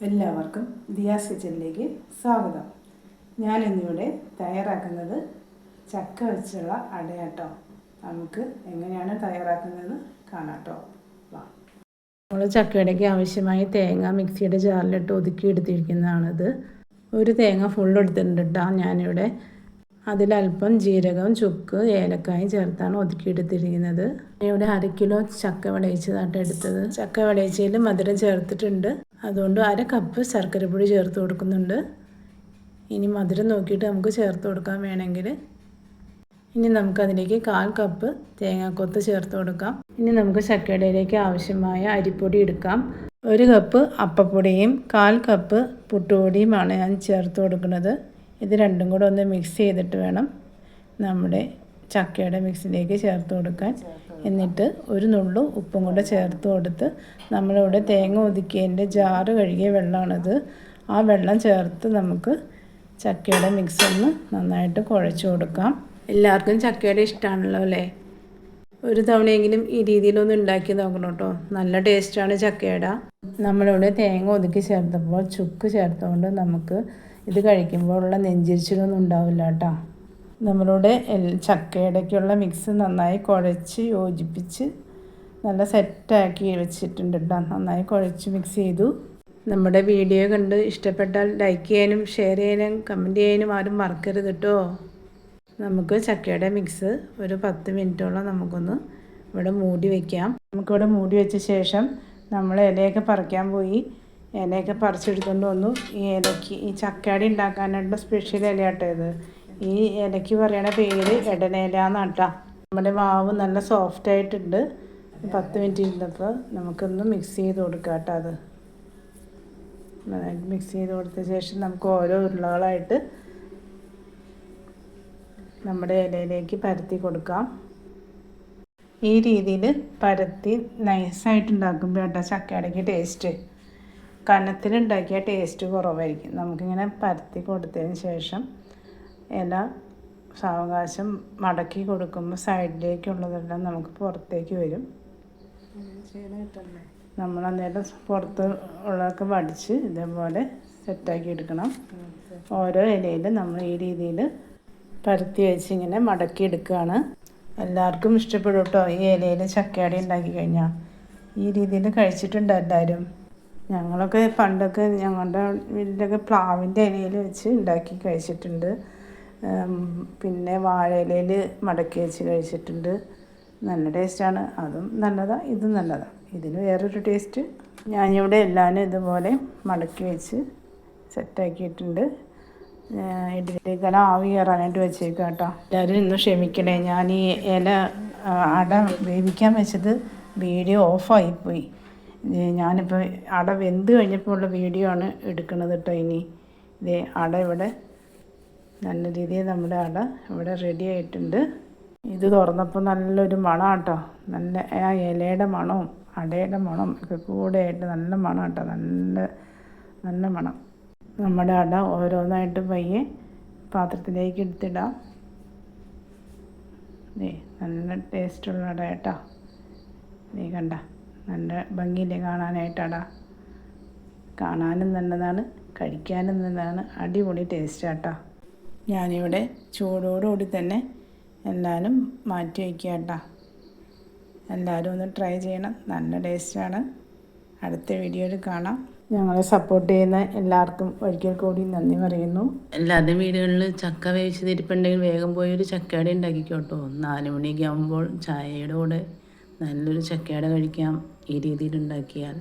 എല്ലാവർക്കും ദിയാസ് കിച്ചണിലേക്ക് സ്വാഗതം. ഞാൻ ഇന്നിവിടെ തയ്യാറാക്കുന്നത് ചക്ക വെച്ചുള്ള അടയാട്ടോ. നമുക്ക് എങ്ങനെയാണ് തയ്യാറാക്കുന്നതെന്ന് കാണാട്ടോ. വാ. നമ്മൾ ചക്കയുടെക്ക് ആവശ്യമായ തേങ്ങ മിക്സിയുടെ ജാറിലിട്ട് ഒതുക്കി എടുത്തിരിക്കുന്നതാണിത്. ഒരു തേങ്ങ ഫുൾ എടുത്തിട്ടുണ്ട് ഞാനിവിടെ അതിലല്പം ജീരകം ചുക്ക് ഏലക്കായും ചേർത്താണ് ഒതുക്കിയെടുത്തിരിക്കുന്നത് ഇവിടെ അര കിലോ ചക്ക വിളയിച്ചതായിട്ട് എടുത്തത്. ചക്ക വിളയിച്ചതിൽ മധുരം ചേർത്തിട്ടുണ്ട്. അതുകൊണ്ട് അര കപ്പ് ശർക്കര പൊടി ചേർത്ത് കൊടുക്കുന്നുണ്ട്. ഇനി മധുരം നോക്കിയിട്ട് നമുക്ക് ചേർത്ത് കൊടുക്കാൻ വേണമെങ്കിൽ. ഇനി നമുക്കതിലേക്ക് കാൽ കപ്പ് തേങ്ങാക്കൊത്ത് ചേർത്ത് കൊടുക്കാം. ഇനി നമുക്ക് ചക്കയുടെയിലേക്ക് ആവശ്യമായ അരിപ്പൊടി എടുക്കാം. ഒരു കപ്പ് അപ്പപ്പൊടിയും കാൽ കപ്പ് പുട്ടുപൊടിയുമാണ് ഞാൻ ചേർത്ത് കൊടുക്കുന്നത്. ഇത് രണ്ടും കൂടെ ഒന്ന് മിക്സ് ചെയ്തിട്ട് വേണം നമ്മുടെ ചക്കയുടെ മിക്സിലേക്ക് ചേർത്ത് കൊടുക്കാൻ. എന്നിട്ട് ഒരു നുള്ളു ഉപ്പും കൂടെ ചേർത്ത് കൊടുത്ത് നമ്മളിവിടെ തേങ്ങ ഒതുക്കിയതിന്റെ ജാറ് കഴുകിയ വെള്ളമാണിത്. ആ വെള്ളം ചേർത്ത് നമുക്ക് ചക്കയുടെ മിക്സ് ഒന്ന് നന്നായിട്ട് കുഴച്ച് കൊടുക്കാം. എല്ലാവർക്കും ചക്കയുടെ ഇഷ്ടമാണല്ലോ അല്ലേ? ഒരു തവണയെങ്കിലും ഈ രീതിയിലൊന്നും ഉണ്ടാക്കി നോക്കണം കേട്ടോ. നല്ല ടേസ്റ്റാണ് ചക്കയുടെ. നമ്മളിവിടെ തേങ്ങ ഒതുക്കി ചേർത്തപ്പോൾ ചുക്ക് ചേർത്തുകൊണ്ട് നമുക്ക് ഇത് കഴിക്കുമ്പോഴുള്ള നെഞ്ചിരിച്ചിലൊന്നും ഉണ്ടാവില്ല കേട്ടോ. നമ്മളുടെ ചക്കയുടെയൊക്കെയുള്ള മിക്സ് നന്നായി കുഴച്ച് യോജിപ്പിച്ച് നല്ല സെറ്റാക്കി വെച്ചിട്ടുണ്ട് കേട്ടോ നന്നായി കുഴച്ച് മിക്സ് ചെയ്തു. നമ്മുടെ വീഡിയോ കണ്ട് ഇഷ്ടപ്പെട്ടാൽ ലൈക്ക് ചെയ്യാനും ഷെയർ ചെയ്യാനും കമന്റ് ചെയ്യാനും ആരും മറക്കരുത് കേട്ടോ നമുക്ക് ചക്കയുടെ മിക്സ് ഒരു പത്ത് മിനിറ്റോളം നമുക്കൊന്ന് ഇവിടെ മൂടി വയ്ക്കാം നമുക്കിവിടെ മൂടി വെച്ച ശേഷം നമ്മൾ ഇലയൊക്കെ പറിക്കാൻ പോയി. ഇലയൊക്കെ പറിച്ചെടുത്തുകൊണ്ട് വന്നു. ഈ ഇലയ്ക്ക് ഈ ചക്കാടി ഉണ്ടാക്കാനായിട്ടുള്ള സ്പെഷ്യൽ ഇലയാട്ടോ ഇത്. ഈ ഇലയ്ക്ക് പറയണ പേര് ഇടനേല എന്നാട്ടാ. നമ്മുടെ മാവ് നല്ല സോഫ്റ്റ് ആയിട്ടുണ്ട്. പത്ത് മിനിറ്റ് ഇരുന്നപ്പോൾ നമുക്കൊന്ന് മിക്സ് ചെയ്ത് കൊടുക്കാം കേട്ടോ അത്. നന്നായിട്ട് മിക്സ് ചെയ്ത് കൊടുത്ത ശേഷം നമുക്ക് ഓരോ ഉരുളകളായിട്ട് നമ്മുടെ ഇലയിലേക്ക് പരത്തി കൊടുക്കാം. ഈ രീതിയിൽ പരത്തി നൈസായിട്ട് ഉണ്ടാക്കുമ്പോൾ കേട്ടോ ചക്കയടയ്ക്ക് ടേസ്റ്റ് കനത്തിലുണ്ടാക്കിയ ടേസ്റ്റ് കുറവായിരിക്കും. നമുക്കിങ്ങനെ പരത്തി കൊടുത്തതിന് ശേഷം ഇല സാവകാശം മടക്കി കൊടുക്കുമ്പോൾ സൈഡിലേക്കുള്ളതെല്ലാം നമുക്ക് പുറത്തേക്ക് വരും. നമ്മൾ അന്നേരം പുറത്ത് ഉള്ളതൊക്കെ വടിച്ച് ഇതേപോലെ സെറ്റാക്കി എടുക്കണം. ഓരോ ഇലയിൽ നമ്മൾ ഈ രീതിയിൽ പരത്തി വെച്ച് ഇങ്ങനെ മടക്കി എടുക്കുകയാണ്. എല്ലാവർക്കും ഇഷ്ടപ്പെടും കേട്ടോ ഈ ഇലയിൽ ചക്കയടി ഉണ്ടാക്കി കഴിഞ്ഞാൽ. ഈ രീതിയിൽ കഴിച്ചിട്ടുണ്ട് എല്ലാവരും. ഞങ്ങളൊക്കെ പണ്ടൊക്കെ ഞങ്ങളുടെ വീട്ടിലൊക്കെ പ്ലാവിന്റെ ഇലയിൽ വെച്ച് ഉണ്ടാക്കി കഴിച്ചിട്ടുണ്ട്. പിന്നെ വാഴയിലയിൽ മടക്കി വെച്ച് കഴിച്ചിട്ടുണ്ട്. നല്ല ടേസ്റ്റാണ്. അതും നല്ലതാണ് ഇതും നല്ലതാണ് ഇതിന് വേറൊരു ടേസ്റ്റ്. ഞാനിവിടെ എല്ലാവരും ഇതുപോലെ മടക്കി വെച്ച് സെറ്റാക്കിയിട്ടുണ്ട്. ഇഡ്ഡലിക്കല ആവി കയറാനായിട്ട് വെച്ചേക്കാം കേട്ടോ. എല്ലാവരും ഇന്ന് ക്ഷമിക്കണേ. ഞാൻ ഈ ഇല അട വേവിക്കാൻ വെച്ചത് വീഡിയോ ഓഫായിപ്പോയി ഞാനിപ്പോൾ അട വെന്ത് കഴിഞ്ഞപ്പോൾ ഉള്ള വീഡിയോ ആണ് എടുക്കുന്നത് കേട്ടോ ഇനി. ഇതേ അട ഇവിടെ നല്ല രീതിയിൽ നമ്മുടെ അട ഇവിടെ റെഡി ആയിട്ടുണ്ട്. ഇത് തുറന്നപ്പോൾ നല്ലൊരു മണം കേട്ടോ നല്ല ആ ഇലയുടെ മണവും അടയുടെ മണം ഒക്കെ കൂടെ ആയിട്ട് നല്ല മണം കേട്ടോ നല്ല നല്ല മണം. നമ്മുടെ അട ഓരോന്നായിട്ട് പയ്യെ പാത്രത്തിലേക്ക് എടുത്തിടാം. ഏ നല്ല ടേസ്റ്റുള്ള അട കേട്ടോ. നീ കണ്ട. നല്ല ഭംഗിയില്ലേ കാണാനായിട്ടടാ കാണാനും നല്ലതാണ് കഴിക്കാനും നല്ലതാണ്. അടിപൊളി ടേസ്റ്റ് ആട്ടോ ഞാനിവിടെ ചൂടോടുകൂടി തന്നെ എല്ലാവരും മാറ്റി വയ്ക്കുക കേട്ടോ എല്ലാവരും ഒന്ന് ട്രൈ ചെയ്യണം. നല്ല ടേസ്റ്റാണ്. അടുത്ത വീഡിയോയിൽ കാണാം. ഞങ്ങളെ സപ്പോർട്ട് ചെയ്യുന്ന എല്ലാവർക്കും ഒരിക്കൽ കൂടി നന്ദി പറയുന്നു. എല്ലാവരുടെയും വീടുകളിൽ ചക്ക വേവിച്ച് തിരിപ്പുണ്ടെങ്കിൽ വേഗം പോയി ഒരു ചക്കയുടെ ഉണ്ടാക്കിക്കോട്ടോ. നാല് മണിയൊക്കെ ആകുമ്പോൾ ചായയുടെ കൂടെ നല്ലൊരു ചക്കയുടെ കഴിക്കാം ഈ രീതിയിൽ ഉണ്ടാക്കിയാൽ.